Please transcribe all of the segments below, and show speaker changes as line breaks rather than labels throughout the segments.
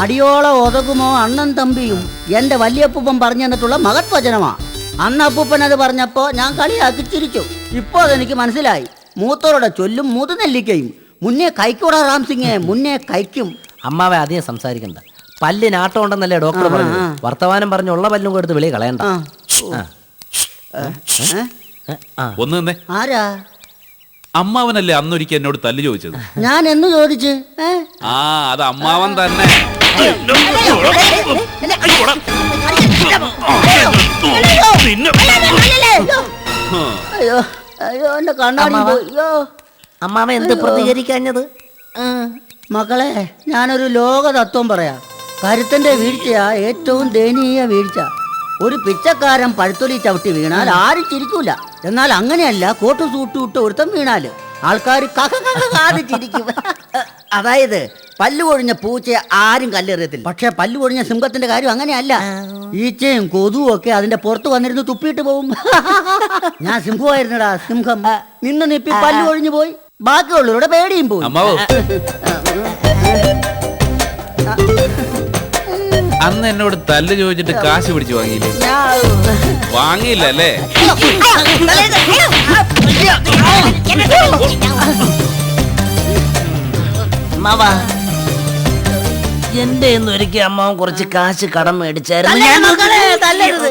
അടിയോളം ഒതകുമോ അണ്ണൻ തമ്പിയും? എന്റെ വല്യപ്പൂപ്പൻ പറഞ്ഞു തന്നിട്ടുള്ള മഹത് വചനമാ അന്ന് അപ്പൂപ്പൻ അത് പറഞ്ഞപ്പോൾ ഞാൻ കളിയാക്കി ചിരിച്ചു. ഇപ്പോ അതെനിക്ക് മനസ്സിലായി. മൂത്തോരുടെ ചൊല്ലും മുതുനെല്ലിക്കയും. മുന്നേ കൈക്കൂടാ റാം സിംഗെ മുന്നേ കൈക്കും.
അമ്മാവെ അധികം സംസാരിക്കണ്ട. പല്ലിന് ആട്ടം ഉണ്ടെന്നല്ലേ ഡോക്ടർ പറഞ്ഞു വർത്തമാനം പറഞ്ഞു ഉള്ള പല്ലും കൊടുത്ത് വെളി കളയണ്ട.
ഒന്ന് തന്നെ
ആരാ?
അമ്മാവനല്ലേ അന്നൊരിക്കൽ എന്നോട് തല്ല് ചോദിച്ചത്?
ഞാൻ എന്ന് ചോദിച്ചു?
ആ അത് അമ്മാവൻ തന്നെ.
അയ്യോ അയ്യോ എന്റെ കണ്ണാടി
അമ്മാവാ.
പോയി അയ്യോ.
അമ്മാവ എന്ത് പ്രതികരിക്കാഞ്ഞത്.
മക്കളെ ഞാനൊരു ലോക തത്വം പറയാം. കരുത്തന്റെ വീഴ്ചയാ ഏറ്റവും ദയനീയ വീഴ്ച. ഒരു പിച്ചക്കാരൻ പഴുത്തൊലി ചവിട്ടി വീണാൽ ആരും ചിരിക്കൂല. എന്നാൽ അങ്ങനെയല്ല കോട്ട് സൂട്ട് ഇട്ട് ഒരുത്തം വീണാൽ. ആൾക്കാർ കാത് ചിരിക്കും. അതായത് പല്ലു കൊഴിഞ്ഞ പൂച്ചയെ ആരും കല്ലെറിയത്തില്ല. പക്ഷെ പല്ലു കൊഴിഞ്ഞ സിംഹത്തിന്റെ കാര്യം അങ്ങനെയല്ല. ഈച്ചയും കൊതുവും ഒക്കെ അതിന്റെ പുറത്ത് വന്നിരുന്ന് തുപ്പിയിട്ട് പോകും ഞാൻ സിംഹമായിരുന്നടാ സിംഹം. നിന്ന് നിപ്പി പല്ലു ഒഴിഞ്ഞു പോയി. ബാക്കിയുള്ളവരുടെ പേടിയും പോയി.
അന്ന് എന്നോട് തല്ല് ചോദിച്ചിട്ട് കാശ് പിടിച്ചു വാങ്ങിയില്ലേ? വാങ്ങിയില്ല അല്ലേ?
അമ്മാവ. എന്റെ ഒരിക്കൽ അമ്മാവൻ കുറച്ച് കാശ് കടം മേടിച്ചായിരുന്നു.
തല്ലരുത് മക്കളെ, തല്ലരുത്.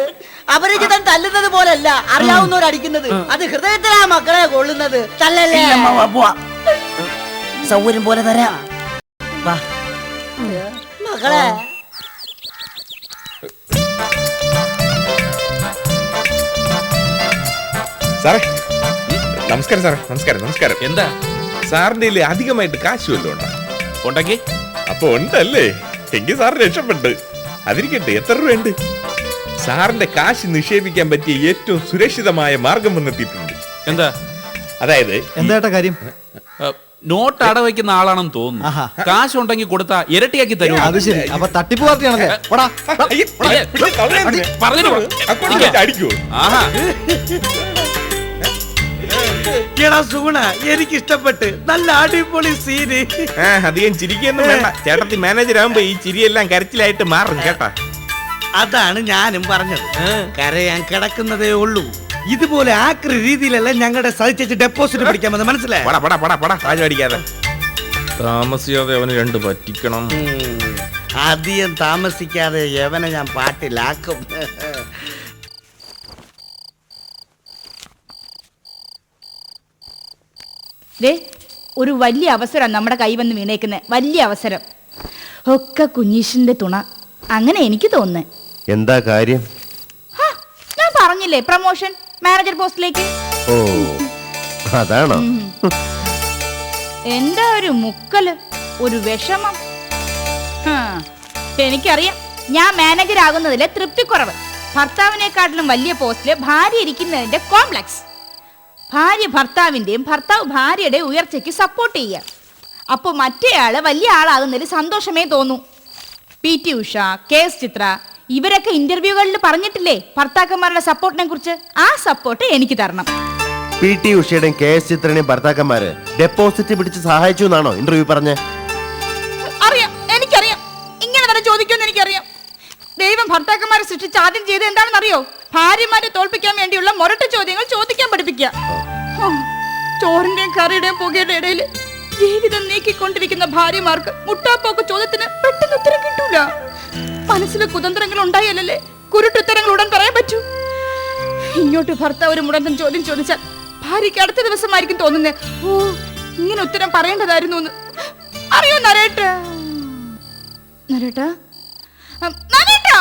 അപരിചിതൻ തല്ലുന്നത് പോലല്ല. അറിയാവുന്നവർ അടിക്കുന്നത് അത് ഹൃദയത്തിലാ മക്കളെ കൊള്ളുന്നത്. തല്ലല്ലേ?
ഇല്ല, അമ്മാവ, പോവാ. സൗകര്യം പോലെ തരാം. വാ.
മക്കളെ.
സാറേ നമസ്കാരം സാറേ നമസ്കാരം നമസ്കാരം.
എന്താ?
സാറിന്റെ അധികമായിട്ട് കാശ് വല്ലതും ഉണ്ടോ?
ഉണ്ടെങ്കിൽ
അപ്പൊ ഉണ്ടല്ലേ? എങ്കിൽ സാർ രക്ഷപ്പെട്ട്. അതിരിക്കട്ടെ എത്ര രൂപയുണ്ട്? സാറിന്റെ കാശ് നിക്ഷേപിക്കാൻ പറ്റിയ ഏറ്റവും സുരക്ഷിതമായ മാർഗം വന്നെത്തിയിട്ടുണ്ട്.
എന്താ?
അതായത്
എന്താ കാര്യം?
നോട്ട് അടവയ്ക്കുന്ന ആളാണെന്ന് തോന്നുന്നു. കാശ് ഉണ്ടെങ്കിൽ കൊടുത്താ ഇരട്ടിയാക്കി തരും
അത് ശരി. അപ്പൊ തട്ടിപ്പ് പാർട്ടിയാണല്ലേ? പോടാ.
എടാ സൂണ എനിക്ക് ഇഷ്ടപ്പെട്ട് നല്ല അടിപൊളി സീന്.
ആ അധികം ചിരിക്കൊന്നും വേണ്ട. ചേട്ടത്തി മാനേജർ ആകുമ്പോ ഈ ചിരിയെല്ലാം കരച്ചിലായിട്ട് മാറും കേട്ടാ.
അതാണ് ഞാനും പറഞ്ഞത്. കരയാൻ കിടക്കുന്നതേ ഉള്ളൂ. ഇതുപോലെ ആക്രി രീതിയിലല്ല ഞങ്ങളുടെ സഹിച്ചു ഡെപ്പോസിറ്റ് പിടിക്കാമെന്ന് മനസ്സിലായി?
പടാ പടാ പടാ പടാ. രാജ അടിക്കാതെ. താമസിയാതെ അവന് രണ്ട് പറ്റിക്കണം.
അധികം താമസിക്കാതെ യവനെ ഞാൻ പാട്ടിലാക്കും.
ദേ ഒരു വലിയ അവസരമാണ് നമ്മുടെ കൈ വന്ന് വീണേക്കുന്നത് വലിയ അവസരം. ഒക്കെ കുഞ്ഞീഷിന്റെ തുണ. അങ്ങനെ എനിക്ക് തോന്നുന്നു.
എന്താ കാര്യം?
ഞാൻ പറഞ്ഞില്ലേ പ്രൊമോഷൻ മാനേജർ പോസ്റ്റിലേക്ക്?
ഓ അതാണോ?
എന്താ ഒരു മുക്കൽ ഒരു വിഷമം? എനിക്കറിയാം ഞാൻ മാനേജർ ആകുന്നതിലെ തൃപ്തിക്കുറവ്. ഭർത്താവിനെക്കാട്ടിലും വലിയ പോസ്റ്റിൽ ഭാര്യ ഇരിക്കുന്നതിന്റെ കോംപ്ലക്സ്. ഭാര്യ ഭർത്താവിന്റെയും ഭർത്താവ് ഭാര്യയുടെ ഉയർച്ചയ്ക്ക് സപ്പോർട്ട് ചെയ്യുക. അപ്പോൾ മറ്റേയാൾ വലിയ ആളാകുന്നതിൽ സന്തോഷമേ തോന്നൂ. P T Usha K S Chithra ഇവരൊക്കെ ഇന്റർവ്യൂകളിൽ പറഞ്ഞിട്ടില്ലേ ഭർത്താക്കന്മാരുടെ സപ്പോർട്ടിനെ കുറിച്ച്? ആ സപ്പോർട്ട് എനിക്ക് തരണം.
പി ടി ഉഷയുടെയും കെ എസ് ചിത്രയുടെയും ഭർത്താക്കന്മാര് ഡെപ്പോസിറ്റ് പിടിച്ച് സഹായിച്ചു എന്നാണോ ഇന്റർവ്യൂ പറഞ്ഞ?
അറിയാം എനിക്കറിയാം. ഇങ്ങനെ തന്നെ ചോദിക്കുമെന്ന് എനിക്കറിയാം. ദൈവം ഭർത്താക്കന്മാരെ സൃഷ്ടിച്ച് ആദ്യം ചെയ്ത് എന്താണെന്ന് അറിയോ ഭാര്യമാരെ തോൽപ്പിക്കാൻ വേണ്ടിയുള്ള മുരട്ട ചോദ്യങ്ങൾ ചോദിക്കാൻ പഠിപ്പിക്കുക. ചോറിന്റെയും കറിയുടെയും പുകയുടെ ഇടയിൽ ജീവിതം നീക്കിക്കൊണ്ടിരിക്കുന്ന ഭാര്യമാർക്ക് മുട്ടാപ്പോക്ക് ചോദ്യത്തിന് പെട്ടെന്ന് ഉത്തരം കിട്ടൂല. മനസ്സിൽ കുതന്ത്രങ്ങൾ ഉണ്ടായാലല്ലേ കുരുട്ടുത്തരങ്ങൾ ഉടൻ പറയാൻ പറ്റൂ? ഇങ്ങോട്ട് ഭർത്താവ് ഒരു മുടന്തൻ ചോദ്യം ചോദിച്ചാൽ ഭാര്യയ്ക്ക് അടുത്ത ദിവസമായിരിക്കും തോന്നുന്നത് ഓ ഇങ്ങനെ ഉത്തരം പറയേണ്ടതായിരുന്നു എന്ന്. അറിയോ നരേട്ട? നരേട്ട? നരേട്ടാ?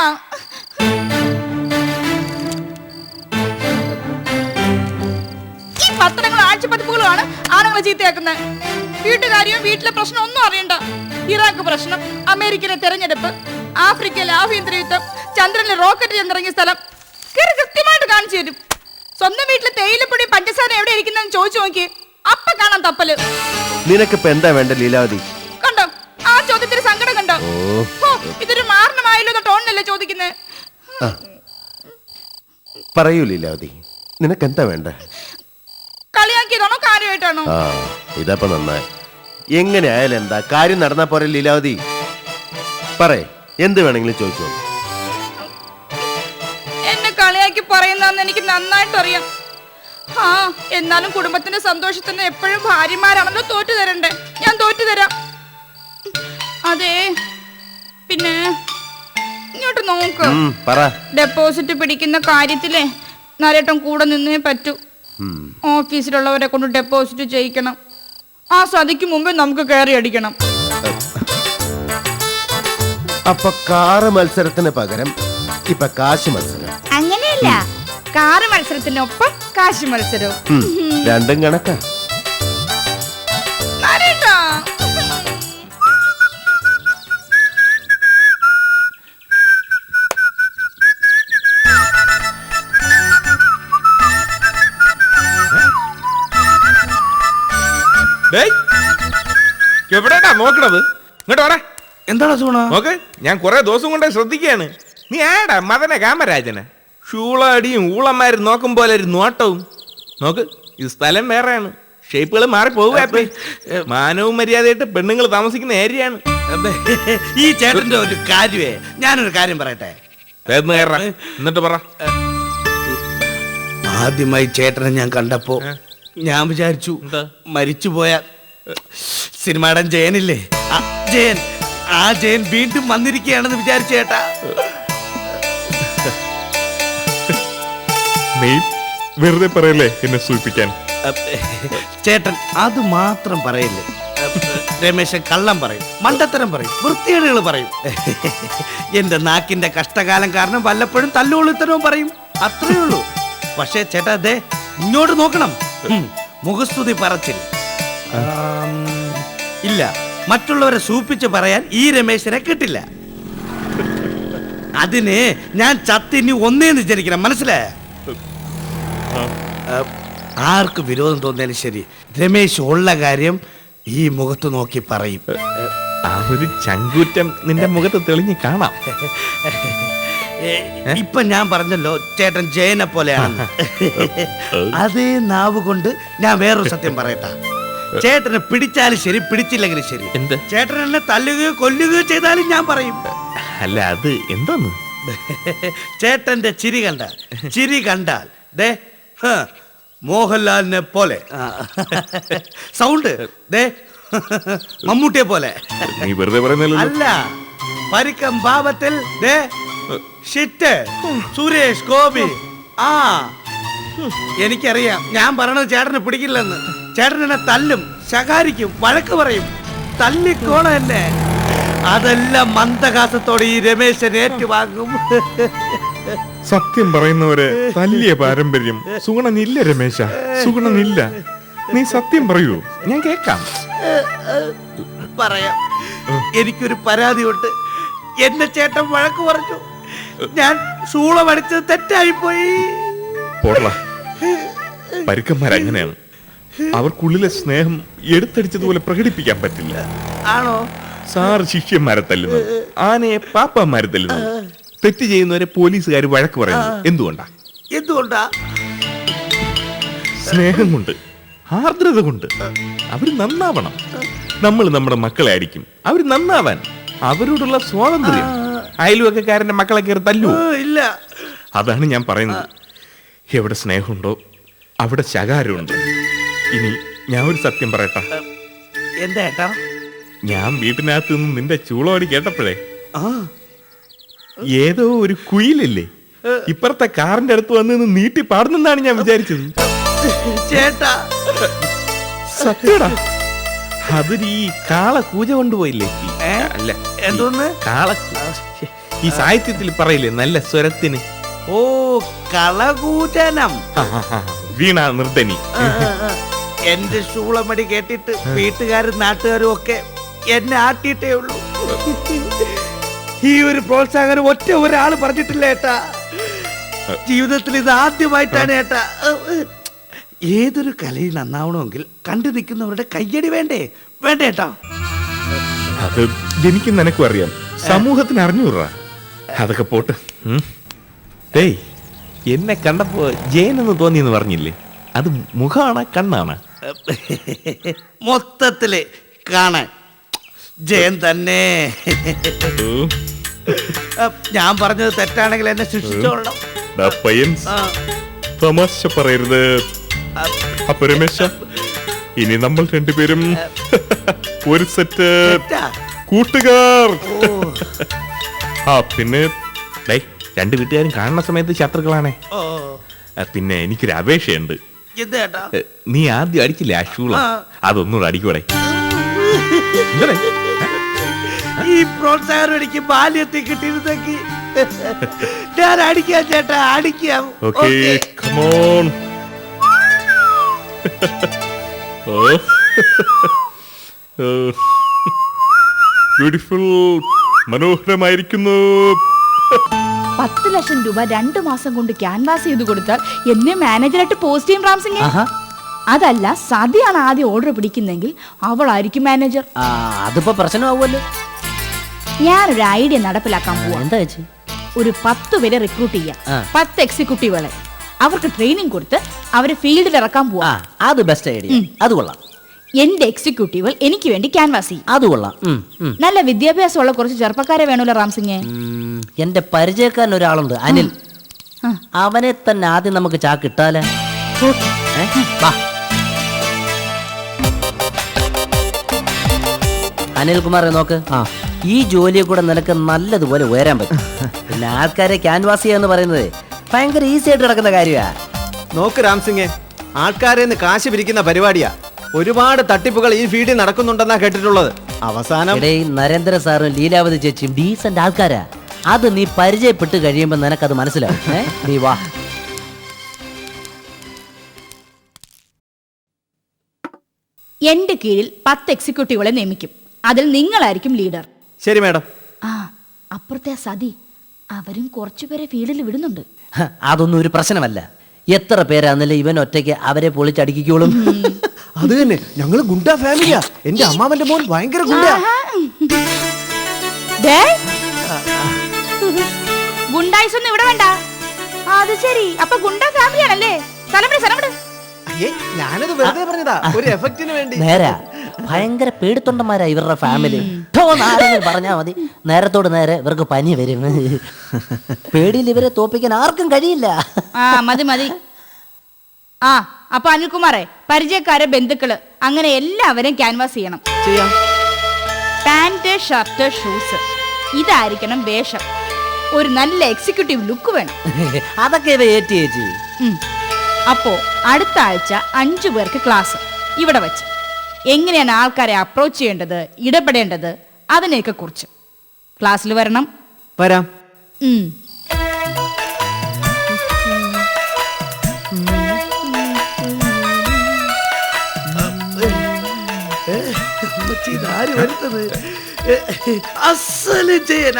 പത്രങ്ങളും ആഴ്ചപ്പതിപ്പുകളുമാണ് ആണുങ്ങളെ ചീത്തയാക്കുന്നത്. വീട്ടുകാര്യവും വീട്ടിലെ പ്രശ്നം ഒന്നും അറിയണ്ട. ഇറാഖ് പ്രശ്നം അമേരിക്കയിലെ തെരഞ്ഞെടുപ്പ് ആഫ്രിക്കയിലെ ആഭ്യന്തര യുദ്ധം ചന്ദ്രനിലെ റോക്കറ്റ് ചെന്നിറങ്ങിയ സ്ഥലം. കയറി കൃത്യമായിട്ട് കാണിച്ചു തരും. സ്വന്തം വീട്ടിലെ തേയിലപ്പൊടി പഞ്ചസാര എവിടെ ഇരിക്കുന്നെന്ന് ചോദിച്ചു നോക്കി. അപ്പ കാണാൻ തപ്പൽ.
നിനക്ക് എന്താ വേണ്ട ലീലാവതി?
കണ്ടോ? ആ ചോദ്യത്തിന് സങ്കടം കണ്ടോ? ഹോ, ഇതൊരു മാരണമായല്ലോ ടോണിനല്ലേ ചോദിക്കുന്നത്
പറയൂ ലീലാവതി നിനക്ക് എന്താ വേണ്ട?
കാര്യമായിട്ടാണോ
ആ ഇതപ്പൊ നന്നായി. എങ്ങനെ ആയാലും എന്താ കാര്യം നടന്നാ പോരെ ലീലാവതി? പറയേ എന്ത് വേണമെങ്കിലും ചോദിച്ചോ
എന്നെ കളിയാക്കി പറയുന്നതെന്ന് എനിക്ക് നന്നായിട്ട് അറിയാം ആ എന്നാലും കുടുംബത്തിന്റെ സന്തോഷത്തിന് എപ്പോഴും ഭാര്യമാരാണല്ലോ തോറ്റു തരണ്ടേ. ഞാൻ തോറ്റു തരാം. അതെ പിന്നെ ഇങ്ങോട്ട് നോക്ക്.
ഉം, പറ.
ഡെപ്പോസിറ്റ് പിടിക്കുന്ന കാര്യത്തിലെ നരേട്ടൻ കൂടെ നിന്നേ പറ്റൂ. ഓഫീസിലുള്ളവരെ കൊണ്ട് ഡെപ്പോസിറ്റ് ചെയ്യിക്കണം. ആ സതിക്ക് മുമ്പേ നമുക്ക് കയറി അടിക്കണം.
അപ്പൊ കാറ് മത്സരത്തിന് പകരം ഇപ്പൊ കാശ് മത്സരം.
അങ്ങനെയല്ല. കാറ് മത്സരത്തിനൊപ്പം കാശ് മത്സരവും.
രണ്ടും കണക്കാ.
എവിടെയാടാ നോക്കണത് ഇങ്ങോട്ട് വരാ.
എന്താണ് സൂണ
നോക്ക് ഞാൻ കുറെ ദിവസം കൊണ്ടേ ശ്രദ്ധിക്കുകയാണ്. നീ ആടാ മതനെ കാമരാജനെ. ഷൂളടിയും ഊളന്മാരും നോക്കും പോലെ ഒരു നോട്ടവും. നോക്ക് ഇത് സ്ഥലം വേറെയാണ്. ഷേപ്പുകൾ മാറി പോവുക മാനവും മര്യാദയായിട്ട് പെണ്ണുങ്ങൾ താമസിക്കുന്ന ഏരിയയാണ്.
ഈ ചേട്ടന്റെ ഒരു കാര്യമേ ഞാനൊരു കാര്യം പറയട്ടെ.
എന്നിട്ട് പറ.
ആദ്യമായി ചേട്ടനെ ഞാൻ കണ്ടപ്പോ ഞാൻ വിചാരിച്ചു
മരിച്ചു
മരിച്ചുപോയ സിനിമാടൻ ജയനില്ലേ? ജയൻ. ആ ജയൻ വീണ്ടും വന്നിരിക്കുകയാണെന്ന് വിചാരിച്ചു ചേട്ടാ.
നീ വെറുതെ പറയല്ലേ എന്നെ സൂചിപ്പിക്കാൻ?
ചേട്ടൻ അത് മാത്രം പറയില്ലേ? രമേശൻ കള്ളം പറയും മണ്ടത്തരം പറയും വൃത്തികേടുകൾ പറയും. എന്റെ നാക്കിന്റെ കഷ്ടകാലം കാരണം വല്ലപ്പോഴും തല്ലുകൊള്ളിത്തരവും പറയും. അത്രയേ ഉള്ളൂ. പക്ഷേ ചേട്ടാ അതെ ഇങ്ങോട്ട് നോക്കണം. മുഖസ്തുതി പറച്ചിൽ. ആം, ഇല്ല. മറ്റുള്ളവരെ സൂപ്പിച്ച് പറയാൻ ഈ രമേശനെ കിട്ടില്ല. അതിന് ഞാൻ ചത്തിനി ഒന്നേന്ന് വിചാരിക്കണം. മനസ്സിലായ? ആർക്ക് വിരോധം തോന്നിയാലും ശരി. രമേശ് ഉള്ള കാര്യം ഈ മുഖത്ത് നോക്കി പറയും.
ആ ഒരു ചങ്കൂറ്റം നിന്റെ മുഖത്ത് തെളിഞ്ഞ് കാണാം.
ഇപ്പൊ ഞാൻ പറഞ്ഞല്ലോ ചേട്ടൻ ജയനെ പോലെയാണ്. അതേ നാവ് കൊണ്ട് ഞാൻ വേറൊരു സത്യം പറയട്ടാ. ചേട്ടനെ പിടിച്ചാലും ശരി പിടിച്ചില്ലെങ്കിലും ശരി.
എന്ത്?
ചേട്ടൻ എന്നെ തല്ലുകയോ കൊല്ലുകയോ ചെയ്താലും ഞാൻ പറയും.
അല്ല അത് എന്താന്ന്?
ചേട്ടന്റെ ചിരി കണ്ടാൽ ചിരി കണ്ടാൽ ദേ ഹ, മോഹൻലാലിനെ പോലെ. ആ. സൗണ്ട് ദേ മമ്മൂട്ടിയെ പോലെ.
നീ വെറുതെ പറയുന്നല്ലോ
അല്ല പരിക്കം പാപത്തിൽ ദേ ഷിറ്റ് സുരേഷ് ഗോപി. ആ. എനിക്കറിയാം ഞാൻ പറയണത് ചേട്ടന് പിടിക്കില്ലെന്ന്. ചേട്ടൻ എന്നെ തല്ലും. ശകാരിക്കും വഴക്ക് പറയും. തല്ലിക്കോണം എന്നെ. അതെല്ലാം മന്ദഹാസത്തോടെ ഈ രമേശൻ ഏറ്റുവാങ്ങും.
സത്യം പറയുന്നവരെ തല്ലിയ പാരമ്പര്യം സുഗുണനില്ല രമേശ സുഗുണനില്ല. നീ സത്യം പറയൂ. ഞാൻ കേക്കാം
പറയാം. എനിക്കൊരു പരാതിയുണ്ട്. എന്നെ ചേട്ടൻ വഴക്ക് പറഞ്ഞു. ഞാൻ സൂളമടിച്ചത് തെറ്റായി പോയി
പരുക്കന്മാരങ്ങനെയാണ്. അവർക്കുള്ളിലെ സ്നേഹം എടുത്തടിച്ചതുപോലെ പ്രകടിപ്പിക്കാൻ പറ്റില്ല.
ആണോ?
സാർ ശിഷ്യന്മാരെ മരത്തല്ലുന്നു ആനയെ പാപ്പന്മാരെ മരത്തല്ലുന്നു തെറ്റ് ചെയ്യുന്നവരെ പോലീസുകാർ വഴക്ക് പറയുന്നു. എന്തുകൊണ്ടാ?
എന്തുകൊണ്ടാ?
സ്നേഹം കൊണ്ട് ആർദ്രത കൊണ്ട് അവർ നന്നാവണം. നമ്മൾ നമ്മുടെ മക്കളെ ആയിരിക്കും. അവർ നന്നാവാൻ അവരോടുള്ള സ്വാതന്ത്ര്യം. അയൽവക്കക്കാരന്റെ മക്കളെ കയറി തല്ലു.
ഇല്ല.
അതാണ് ഞാൻ പറയുന്നത്. എവിടെ സ്നേഹമുണ്ടോ അവിടെ ശകാരമുണ്ട്. ഇനി ഞാൻ ഒരു സത്യം പറയട്ടെ.
എന്താ ഏട്ടാ?
ഞാൻ വീട്ടിനകത്ത് നിന്ന് നിന്റെ ചൂളോടി കേട്ടപ്പോഴേ
ആ.
ഏതോ ഒരു കുയിലല്ലേ? ഇപ്പുറത്തെ കാറിന്റെ അടുത്ത് വന്ന് നിന്ന് നീട്ടി പാടുന്നെന്നാണ് ഞാൻ വിചാരിച്ചത്.
ചേട്ടാ.
സത്യടാ. അതൊരു ഈ കാള കൂജ കൊണ്ടുപോയില്ലേ?
ഏ?
അല്ല
എന്തോന്ന്?
ഈ കാള ഈ സാഹിത്യത്തിൽ പറയില്ലേ നല്ല സ്വരത്തിന്?
ഓ കളകൂചനം
ആ, ആ, ആ, വീണ നിർദ്ധനി.
എന്റെ ശൂളമടി കേട്ടിട്ട് വീട്ടുകാരും നാട്ടുകാരും ഒക്കെ എന്നെ ആട്ടിയിട്ടേ ഉള്ളൂ. ഈ ഒരു പ്രോത്സാഹനം ഒറ്റ ഒരാൾ പറഞ്ഞിട്ടില്ല ഏട്ടാ. ജീവിതത്തിൽ ഇത് ആദ്യമായിട്ടാണ് ഏട്ടാ. ഏതൊരു കലയിൽ നന്നാവണമെങ്കിൽ കണ്ടു നിൽക്കുന്നവരുടെ കയ്യടി വേണ്ടേ? വേണ്ടേ ഏട്ടാ?
അത് എനിക്ക് നിനക്കും അറിയാം. സമൂഹത്തിന് അറിഞ്ഞൂറാ. അതൊക്കെ പോട്ട്. ഡേയ് എന്നെ കണ്ടപ്പോ ജയനെന്ന് തോന്നിയെന്ന് പറഞ്ഞില്ലേ? അത് മുഖമാണ് കണ്ണാണ്?
മൊത്തത്തിൽ കാണാൻ. ജയൻ തന്നെ. ഞാൻ പറഞ്ഞത് തെറ്റാണെങ്കിൽ എന്നെ ശിക്ഷിച്ചോളണം.
തമാശ പറയരുത്. അപ്പൊ രമേശ ഇനി നമ്മൾ രണ്ടുപേരും ഒരു സെറ്റ്? കൂട്ടുകാർ.
ആ പിന്നെ രണ്ടു രണ്ട് വീട്ടുകാരും കാണുന്ന സമയത്ത് ശത്രുക്കളാണേ. പിന്നെ എനിക്കൊരു അപേക്ഷയുണ്ട്.
എന്ത് ചേട്ടാ?
നീ ആദ്യം അടിച്ചില്ലേ
അശൂള
അതൊന്നും. അടിക്കൂടെ.
ഈ പ്രോത്സാഹനം എനിക്ക് ബാല്യത്തിൽ കിട്ടിയിരുന്നെങ്കിൽ ഞാൻ അടിക്കാം ചേട്ടാ അടിക്കാം.
ബ്യൂട്ടിഫുൾ മനോഹരമായിരിക്കുന്നു.
പത്ത് ലക്ഷം രൂപ രണ്ടു മാസം കൊണ്ട് ക്യാൻവാസ് ചെയ്ത് കൊടുത്താൽ എന്നെ മാനേജറായിട്ട് പോസ്റ്റ് ചെയ്യും റാംസിംഗ്. അതല്ല സതിയാണ് ആദ്യം ഓർഡർ പിടിക്കുന്നെങ്കിൽ അവളായിരിക്കും മാനേജർ
അതിപ്പോ പ്രശ്നമാവുമല്ലോ.
ഞാനൊരു ഐഡിയ നടപ്പിലാക്കാൻ പോവാ.
എന്താ
ഒരു പത്ത് പേരെ റിക്രൂട്ട് ചെയ്യാം. പത്ത് എക്സിക്യൂട്ടീവുകളെ അവർക്ക് ട്രെയിനിങ് കൊടുത്ത് അവരെ ഫീൽഡിൽ ഇറക്കാൻ പോവാ.
അത് ബെസ്റ്റ് ഐഡിയ അത് കൊള്ളാം.
എന്റെ എക്സിക്യൂട്ടീവുകൾ എനിക്ക് വേണ്ടി ക്യാൻവാസ് ചെയ്യും.
അത് കൊള്ളാം. ഉം, ഉം.
നല്ല വിദ്യാഭ്യാസമുള്ള കുറച്ച് ചെറുപ്പക്കാരെ വേണമല്ലോ റാംസിംഗ്
ഉം, എന്റെ പരിചയക്കാരൻ ഒരാളുണ്ട് അനിൽ.
ആ.
അവനെ തന്നെ ആദ്യം നമുക്ക് ചാക്കിട്ടാലേ ഏ? വാ. അനിൽകുമാറെ നോക്ക്. ഈ ജോലിയെ കൂടെ നിനക്ക് നല്ലതുപോലെ ഉയരാൻ പറ്റും. പിന്നെ ആൾക്കാരെ ക്യാൻവാസ് ചെയ്യാന്ന് പറയുന്നത് ഭയങ്കര ഈസി ആയിട്ട് നടക്കുന്ന കാര്യമാ.
നോക്ക് രാംസിംഗെ ആൾക്കാരെ നിന്ന് കാശ് പിരിക്കുന്ന പരിപാടിയാ. ഒരുപാട് തട്ടിപ്പുകൾ ഈ ഫീൽഡിൽ നടക്കുന്നുണ്ടെന്നാ കേട്ടിട്ടുള്ളത്. അവസാനം
നരേന്ദ്ര സാറും ലീലാവതി ചേച്ചിയും ഡീസന്റ് ആൾക്കാരാ. അത് നീ പരിചയപ്പെട്ട് കഴിയുമ്പോ നിനക്കത് മനസ്സിലാവും. ഏ? നീ വാ.
എന്റെ കീഴിൽ പത്ത് എക്സിക്യൂട്ടീവുകളെ നിയമിക്കും. അതിൽ നിങ്ങളായിരിക്കും ലീഡർ.
ശരി മാഡം.
ആ അപ്പുറത്തെ ആ സതി അവരും കുറച്ചുപേരെ ഫീൽഡിൽ വിടുന്നുണ്ട്.
ഹ, അതൊന്നും ഒരു പ്രശ്നമല്ല. എത്ര പേരാന്നല്ലേ ഇവൻ ഒറ്റയ്ക്ക് അവരെ പൊളിച്ചടിക്കോളും
അത് തന്നെ. ഞങ്ങൾ ഗുണ്ട ഫാമിലിയാ. എന്റെ അമ്മാവന്റെ മോൻ ഭയങ്കര ഗുണ്ട.
ഗുണ്ടായിസ് ഒന്നും ഇവിടെ വേണ്ട. അത് ശരി. അപ്പൊ ഗുണ്ട ഫാമിലിയാണല്ലേ? സ്ഥലം സ്ഥലം
അയ്യേ ഞാനത് വെറുതെ പറഞ്ഞതാ. ഒരു എഫക്റ്റിന് വേണ്ടി.
നേരാ. ഭയങ്കര പേടിത്തൊണ്ടന്മാരാ ഇവരുടെ ഫാമിലി. പറഞ്ഞാ മതി. നേരത്തോട് നേരെ ഇവർക്ക് പനി വരും. പേടിയിൽ ഇവരെ തോപ്പിക്കാൻ ആർക്കും കഴിയില്ല.
ആ മതി മതി. ആ അപ്പൊ അനിൽകുമാറെ പരിചയക്കാരെ ബന്ധുക്കൾ അങ്ങനെ എല്ലാവരെയും ക്യാൻവാസ് ചെയ്യണം.
ചെയ്യാം.
പാന്റ് ഷർട്ട് ഷൂസ് ഇതായിരിക്കണം വേഷം. ഒരു നല്ല എക്സിക്യൂട്ടീവ് ലുക്ക് വേണം.
അതൊക്കെ ഇവ ഏറ്റി ചേച്ചി.
ഉം. അപ്പോ അടുത്ത ആഴ്ച അഞ്ചു പേർക്ക് ക്ലാസ് ഇവിടെ വെച്ച്. എങ്ങനെയാണ് ആൾക്കാരെ അപ്രോച്ച് ചെയ്യേണ്ടത് ഇടപെടേണ്ടത് അതിനെയൊക്കെ കുറിച്ച്. ക്ലാസ്സിൽ വരണം.
വരാം.
ഉം.
ഇതാര് വരുന്നത്? ജയൻ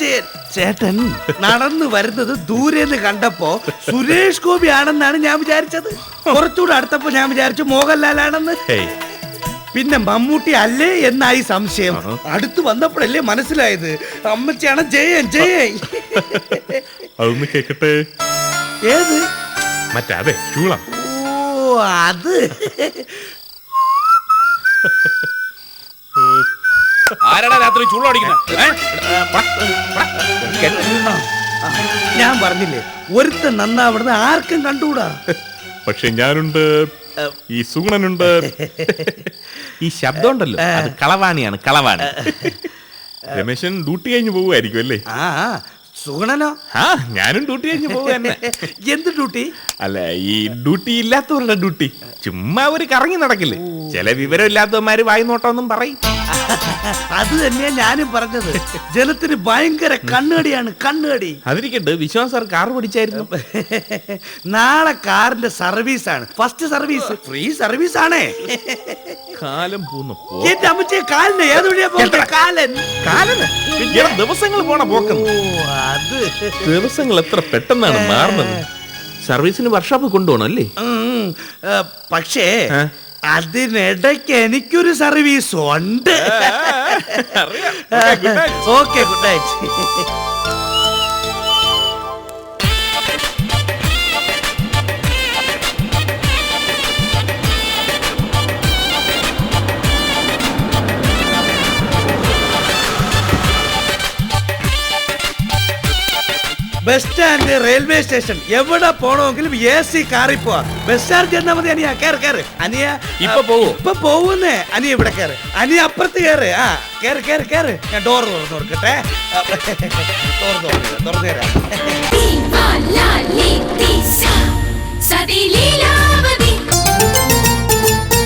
ജയൻ. ചേട്ടൻ നടന്നു വരുന്നത് ദൂരെ നിന്ന് കണ്ടപ്പോ സുരേഷ് ഗോപി ആണെന്നാണ് ഞാൻ വിചാരിച്ചത്. കുറച്ചുകൂടെ അടുത്തപ്പോ ഞാൻ വിചാരിച്ചു മോഹൻലാലാണെന്ന്. പിന്നെ മമ്മൂട്ടി അല്ലേ എന്നായി സംശയം. അടുത്ത് വന്നപ്പോഴല്ലേ മനസ്സിലായത്. അമ്മച്ചിയാണ് ജയൻ ജയൻ.
അതൊന്ന് കേക്കട്ടെ.
ഏത്?
മറ്റേ ചൂളം.
ഓ അത്.
ആരാടാ രാത്രി ചൂളം അടിക്കുന്നത്
ഞാൻ പറഞ്ഞില്ലേ ഒരുത്തൻ നന്നാവിടുന്ന് ആർക്കും കണ്ടുകൂടാ?
പക്ഷെ ഞാനുണ്ട് ഈ സുഗുണനുണ്ട്.
ഈ ശബ്ദം ഉണ്ടല്ലോ അത് കളവാണിയാണ് കളവാണി.
രമേശൻ ഡ്യൂട്ടി കഴിഞ്ഞ് പോവുമായിരിക്കും അല്ലേ?
ആ. സുഗണനോ?
ആ ഞാനും ഡ്യൂട്ടി കഴിഞ്ഞ് പോവുക
എന്ത് ഡ്യൂട്ടി?
അല്ല ഈ ഡ്യൂട്ടി ഇല്ലാത്തവരുടെ ഡ്യൂട്ടി. ചുമ്മാ ഒരു കറങ്ങി നടക്കില്ലേ? ചില വിവരം ഇല്ലാത്തവന്മാര് വായി നോട്ടമൊന്നും പറയും.
അത് തന്നെയാ ഞാനും പറഞ്ഞത്. ജലത്തിന് ഭയങ്കര കണ്ണുകടിയാണ് കണ്ണുകടി.
അതിരിക്കണ്ട്. വിശ്വാസ് സാർ കാർ പിടിച്ചായിരുന്നു.
നാളെ കാറിന്റെ സർവീസ് ആണ് ഫസ്റ്റ് സർവീസ് ഫ്രീ സർവീസ് ആണേ.
കാലം പൂന്നു
എന്റെ അമ്മച്ചേ കാലിന് ഏത് വഴിയാ പോകുന്നത് കാലൻ.
കാലന് ദിവസങ്ങൾ പോണ പോക്കുന്നു.
അത്.
ദിവസങ്ങൾ എത്ര പെട്ടെന്നാണ് മാറുന്നത്. സർവീസിന് വർക്ക്ഷോപ്പ് കൊണ്ടുപോകണം അല്ലേ?
പക്ഷേ? അതിനിടയ്ക്ക് എനിക്കൊരു സർവീസ് ഉണ്ട്. Okay good night bus stand railway station എവിടെ പോണമെങ്കിലും എ സി കാറി പോവാ ബസ് ചാർജ് എന്നാ മതി അനിയ കയറി കയറി അനിയ
ഇപ്പൊ പോകും
ഇപ്പൊ പോകുന്നേ അനിയ ഇവിടെ കയറി അനിയ അപ്പുറത്ത് കയറി ആ കയറി കയറി കയറി ഞാൻ ഡോർ തുറന്നു കൊടുക്കട്ടെ ഡോർ തുറന്നു തുറന്നു തരാം സതി ലീലാവതി